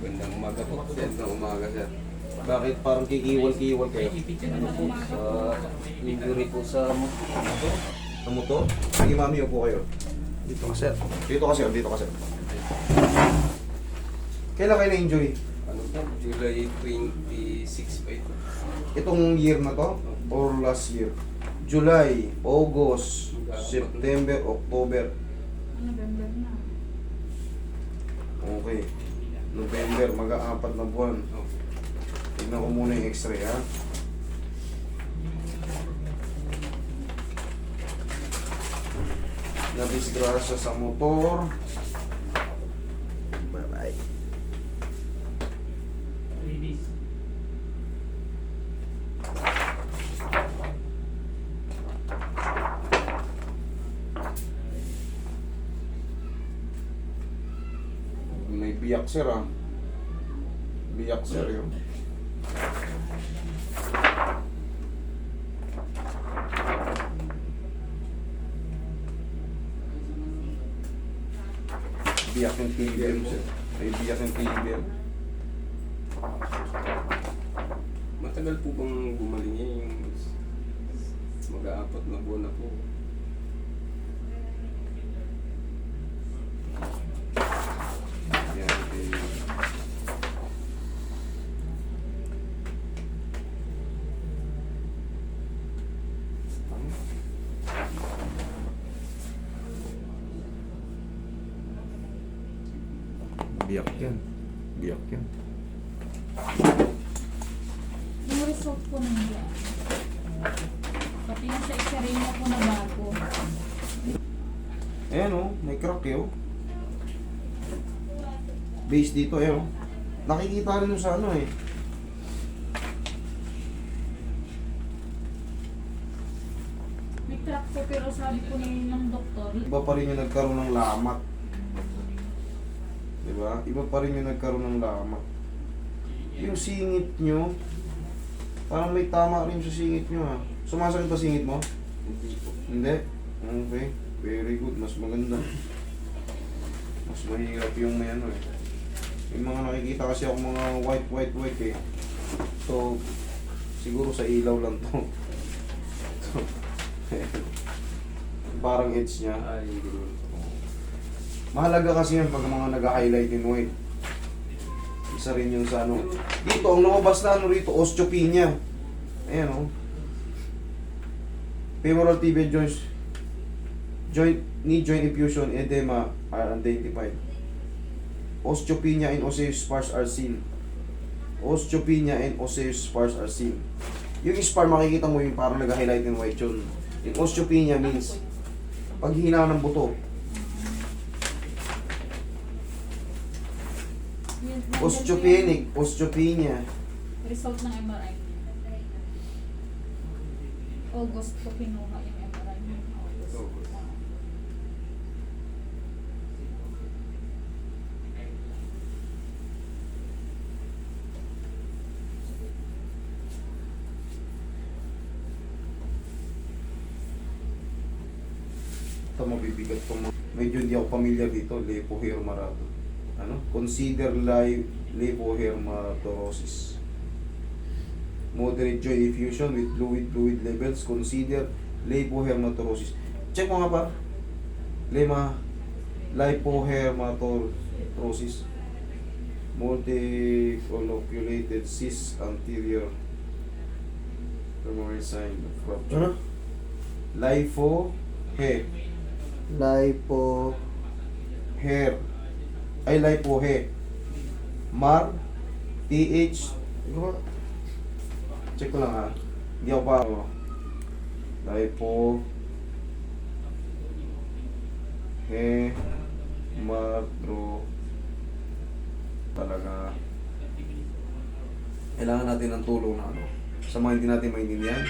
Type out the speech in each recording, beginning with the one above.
Gandang umaga po. Gandang umaga, sir. Bakit parang kikiwal-kiwal kayo? Ano po? Sa injury po sa motor? Sa motor? Sige, mami, upo kayo. Dito ka, sir. Dito ka, sir. Dito ka, sir. Kailan kayo na-injury? Ano po? July 26 pa ito. Itong year na to? Or last year? July, August, September, October. November na. Okay. November, mag-aapat na buwan. Tignan ko muna yung x-ray, ha? Nadisgrasya sa motor. Bye-bye. May biyak sir ah. Biyak sir yun. Biyak yung TBM sir. May biyak yung TBM. Matagal po bang gumaling niya yung mag-aapat na buwan na po? Yan, eh. Biyak yan. Biyak yan. Yung result po nandiyan. Pati na sa x-ray mo po na bago. Ayan oh, may crack eh oh. Base dito eh oh. Nakikita rin sa ano eh. May crack po pero sabi po ng, ng doktor, Iba pa rin yung nagkaroon ng lamat. Diba? Iba pa rin yung nagkaroon ng lamat. Yung singit nyo, parang may tama rin sa singit nyo ha. Sumasakit ba singit mo? Hindi po. Hindi? Okay. Very good. Mas maganda. Mas mahirap yung may ano eh. Yung mga nakikita kasi ako mga white, white, white eh. So, siguro sa ilaw lang to. so, parang edge niya. Ay, hindi. Mahalaga kasi yan pag mga nag-highlight in white. Isa rin yung sa ano. Dito, ang lumabas na ano rito, osteopenia. Ayan o. Oh. Femoral tibia joints, joint, knee joint effusion, edema are identified. Osteopenia and osseous spars are seen. Osteopenia and osseous spars are seen. Yung spar, makikita mo yung parang nag-highlight in white yun. Yung osteopenia means paghina ng buto. Yun- nandyan po Osteopenic, osteopenia. Result ng MRI. August po kinuha yung MRI mo. August. Ito mabibigat itong mga... Medyo hindi ako pamilyar dito, lepohermarato. Ano? Consider live lepohermatosis. Moderate joint effusion with fluid fluid levels. Consider lipohermatosis. Check mo nga pa. Lema lipohermatosis. Multicoloculated cyst anterior. Primary sign of fracture. Ano? Lipo he. Lipo. Hair. Ay, lipo he. Mar. Ano ba? Check ko lang ha. Hindi ako pa ako. Lipo. He. Matro. Talaga. Kailangan natin ng tulong na ano. Sa mga hindi natin maintindihan.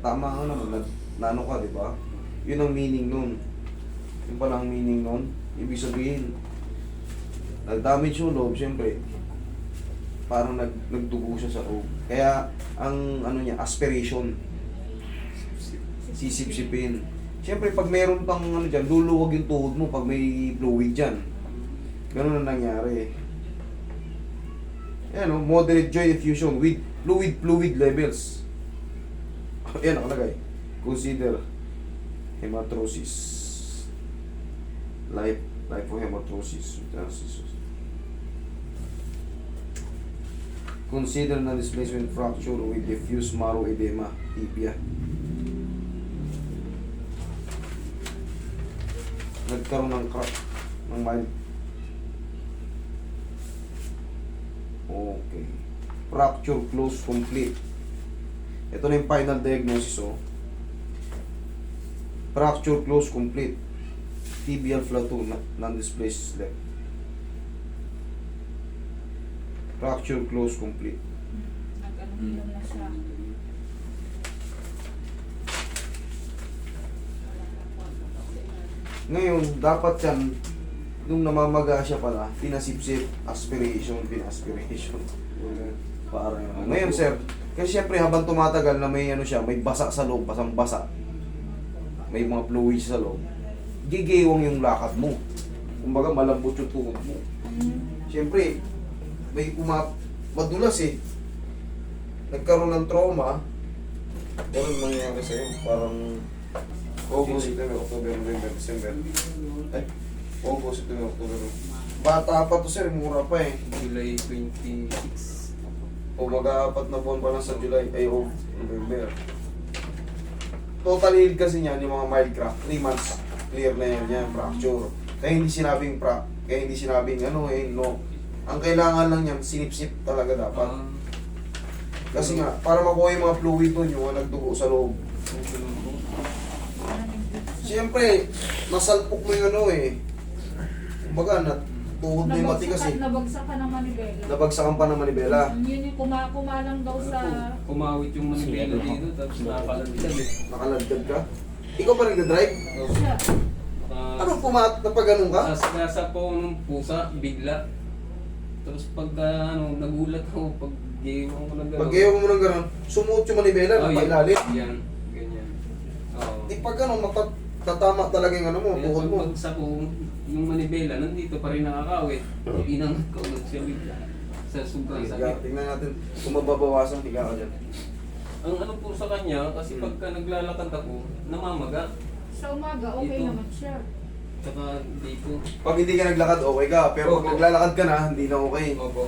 Tama nga naman, na, na ano ka, di ba? Yun ang meaning nun. Yun pala ang meaning nun. Ibig sabihin, nag-damage yung loob, syempre. Parang nag, nagdugo siya sa loob. Kaya, ang ano niya, aspiration. Sisip-sipin. Siyempre, pag meron pang ano dyan, luluwag yung tuhod mo pag may fluid dyan. Ganun ang nangyari. Ayan o, moderate joint effusion with fluid-fluid levels. Ayan, nakalagay. Consider hematrosis. Life, life for hematrosis. Metastasis. Consider na displacement fracture with diffuse marrow edema, tibia. Nagkaroon ng crack ng mild. Okay. Fracture close complete. Ito na yung final diagnosis oh. Fracture close complete. Tibial plateau, non-displaced left. Fracture close complete. Siya. Ngayon, dapat yan, nung namamaga siya pala, pinasipsip, aspiration, pinaspiration. Para yun. Ngayon, sir, kasi syempre habang tumatagal na may ano siya, may basa sa loob, basang basa. May mga fluids sa loob. Gigewang yung lakad mo. Kumbaga malambot yung tuhod mo. Siyempre, may uma madulas eh. Nagkaroon ng trauma. Ganun nangyayari sa'yo. Parang August, September, October, November, December. Eh, August, September, October. Bata pa to sir, mura pa eh. July 26. O mag-aapat na buwan pa lang sa July, ay o November. Total healed kasi niyan, yung mga mild crack, 3 months, clear na yan yan, fracture. Kaya hindi sinabing pra, kaya hindi sinabing ano eh, no. Ang kailangan lang yan, sinip-sip talaga dapat. Ah, Kasi nga, para makuha yung mga fluid nun, yung mga nagdugo sa loob. Siyempre, nasalpok mo yung ano eh. Kumbaga, na, tuhod mo yung matigas eh. Nabagsak ka ng manibela. Nabagsakan pa ng manibela. Mm, Yun yung kuma kumalang daw sa... Kumawit yung manibela dito, tapos nakakalagdag eh. Nakaladkad ka. Ikaw pa nagda-drive? Siya. Ah, Ano pumat na pag ganun ka? Tapos nasa po ng pusa, bigla. Tapos pag ah, ano, nagulat ako, pag giwan ko ng gano'n. Pag ayaw mo ng ganun, sumuot yung manibela, Oh, napailalim. yan. Yan, ganyan. Oo. Di pag ano, matat tatama talaga yung ano mo, Kaya pag mo. bagsak ko, yung manibela, nandito pa rin nakakawit. Inangat ko ulit siya bigla. Sa sobrang Higa, sakit. tingnan natin kung mababawasan, higa ka dyan. Ang ano po sa kanya, kasi Hmm. pagka naglalakad ako, namamaga. Sa umaga, okay Ito. naman siya. Tsaka dito. Pag hindi ka naglakad, okay ka. Pero pag Opo. naglalakad ka na, hindi na okay. Opo.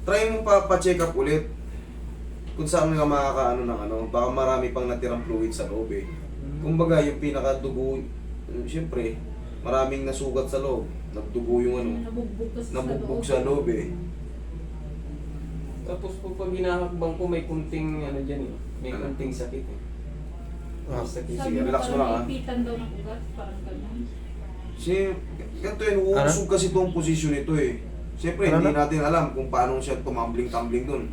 Try mo pa pa-check up ulit. Kung saan ka makakaano ng ano, baka marami pang natirang fluid sa loob eh. Kumbaga, yung pinakadugo, eh, siyempre, maraming nasugat sa loob. Nagdugo yung ano, Nabugbog kasi nabugbog sa sa loob eh. Tapos po pag hinahakbang ko, may kunting ano dyan eh. May Ano? kunting sakit eh. Ah, sakit. Sabi Sige, mo relax mo parang lang, ah. naipitan daw ng ugat, parang ganun. Si, ganito yun, uusog kasi itong posisyon nito eh. Siyempre, Ano hindi na? natin alam kung paano siya tumambling-tumbling dun.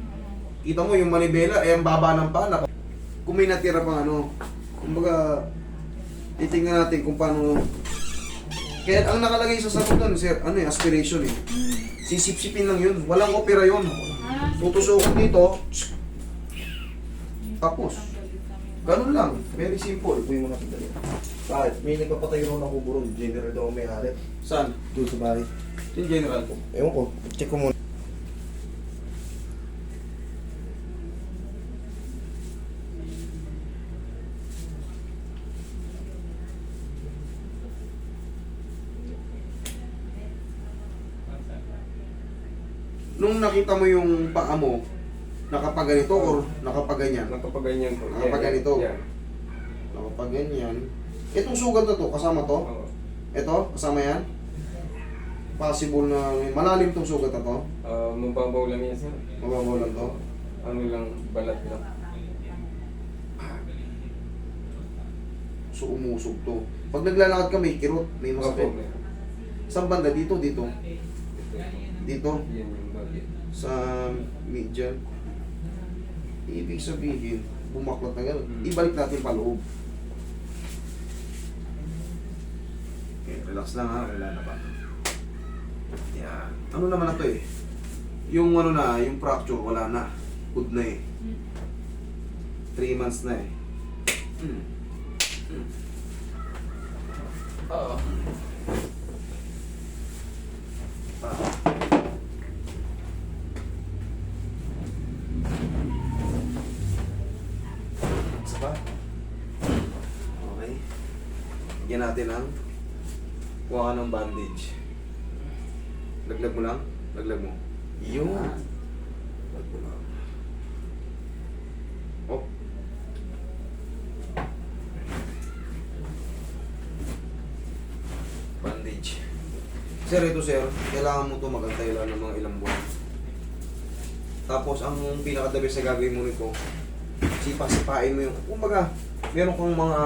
Kita mo yung manibela, eh ang baba ng pala. Kung may natira pang ano, kumbaga, titingnan natin kung paano... Kaya ang nakalagay sa sagot doon, sir, ano eh, aspiration eh. Sisipsipin lang yun, walang opera yun. Tutusukan dito, Tapos. Ganun lang, very simple. Uy, mga sandali. Bakit? May nagpapatay rin ng kuburong. General daw may hari. Saan? Doon sa bahay. In general po. Ewan ko. Check ko muna. Nung nakita mo yung paa mo, nakapaganito or nakapaganyan? Nakapaganyan po. Nakapaganito. Yan. Nakapaganyan. Itong sugat na to, kasama to? Oo. Ito, kasama yan? Possible na malalim tong sugat na to. Ah, mababaw lang yan sir. Mababaw lang to. Ano lang, balat lang. So umusog to. Pag naglalakad ka may kirot, may Opo, masakit. meron. Saan banda? Dito, dito. Dito. Yan bagay. Sa median. Ibig sabihin, bumaklat na gano'n. Hmm. Ibalik natin pa loob. Okay, relax lang ha. Wala na ba? Yan. Ano naman na to eh? Yung ano na, yung fracture, wala na. Good na eh. Mm. 3 months na eh. Hmm. Hmm. Oo. Ah. Isa pa? Okay. Bigyan natin ang kuha ka ng bandage. Laglag mo lang. Laglag mo. Yun. Laglag mo lang. Oh. Bandage. Sir, ito sir, kailangan mo to magantay lang ng mga ilang buwan. Tapos, ang pinaka-the best na gagawin mo nito, sipa-sipain mo yung, kumbaga, meron kang mga,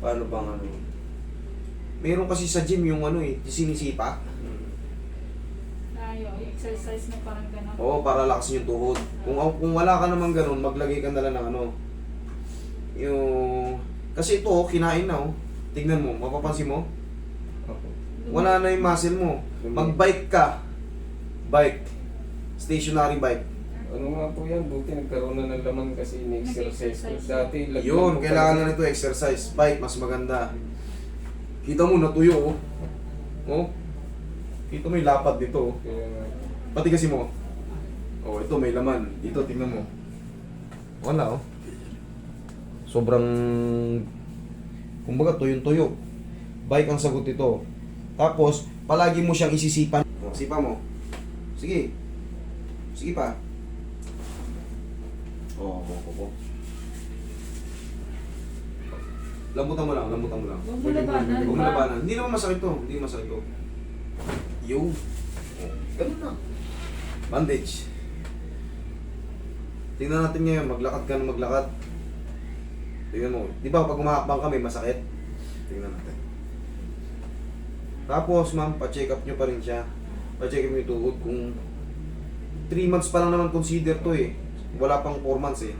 paano bang ano, meron kasi sa gym yung ano eh, sinisipa. Tayo, exercise na parang gano'n. Oo, para lakasin yung tuhod. Kung, kung wala ka naman ganun, maglagay ka na lang ng ano, yung, kasi ito, oh, kinain na oh. Tignan mo, mapapansin mo, Opo. wala na yung muscle mo. Mag-bike ka, bike, stationary bike. Ano nga po yan, buti nagkaroon na ng laman kasi in-exercise ko. Nag-exercise. Dati, lagyan Yun, ko kailangan na nito exercise. Bike, mas maganda. Kita mo, natuyo oh. Oh. Kita mo yung lapad dito oh. Kaya nga, Pati kasi mo. Oh, ito may laman. Dito, tingnan mo. Wala oh. Sobrang kumbaga tuyong-tuyo. Bike ang sagot ito. Tapos, palagi mo siyang isisipan. Oh, sipa mo. Sige. Sige pa. Oh, oh, oh, oh. Lambutan mo lang, lambutan mo lang. Huwag mo labanan, Huwag mo ba? labanan. Hindi naman masakit to. Hindi masakit to. Yung. Oh, ganun na. Bandage. Tingnan natin ngayon, maglakad ka na maglakad. Tingnan mo. Di ba pag umakakbang kami, masakit? Tingnan natin. Tapos, ma'am, pa-check up nyo pa rin siya. Pa-check up mo yung tuhod kung 3 months pa lang naman consider to eh. Wala pang 4 months eh.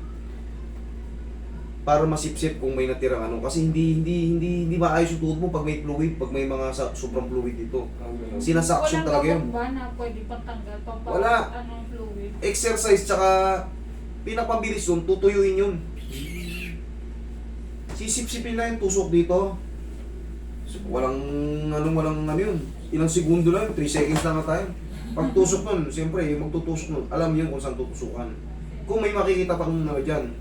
Para masipsip kung may natirang ano. Kasi hindi, hindi, hindi, hindi maayos yung tuhod mo pag may fluid, pag may mga sa, sobrang fluid dito. Sinasuction talaga yun. Ba na pwede patanggal? Pang Wala. Anong fluid? exercise tsaka pinapabilis yun, tutuyuin yun. Sisip-sipin lang yung tusok dito. Walang, anong walang ano yun. Ilang segundo lang yun, 3 seconds lang na tayo. Pag tusok nun, siyempre, magtutusok nun, alam yun kung saan tutusukan. Kung may makikita pang ano dyan.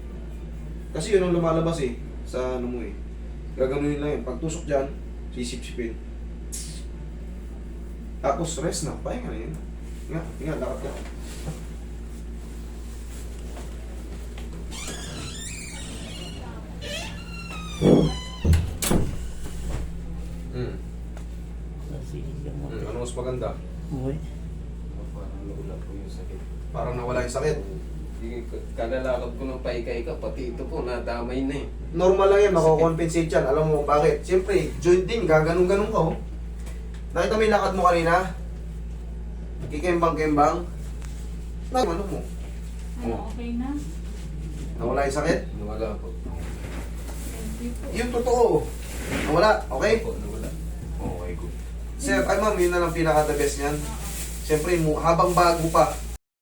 Kasi yun ang lumalabas eh, sa ano mo eh. Gaganunin lang yun. Pag tusok dyan, sisip-sipin. Tapos rest na, pahinga na yun. Nga, nga, lakad ka. Hmm. Hmm, ano mas maganda? Parang nawala po yung sakit. Parang nawala yung sakit. Hindi, kalalakad ko ng paika-ika, pati ito po, nadamay na eh. Normal lang yan, mako-compensate yan. Alam mo bakit? Siyempre, joint din, gaganong-ganong ka oh. Nakita mo yung lakad mo kanina? Kikembang-kembang. Na, ano mo? Ano, Oh. okay na? Nawala yung sakit? Nawala po. Thank you po. Yung totoo. Nawala, okay? Po, nawala. Okay, good. Sir, ay ma'am, yun na lang pinaka-the best niyan. Siyempre, mo- habang bago pa,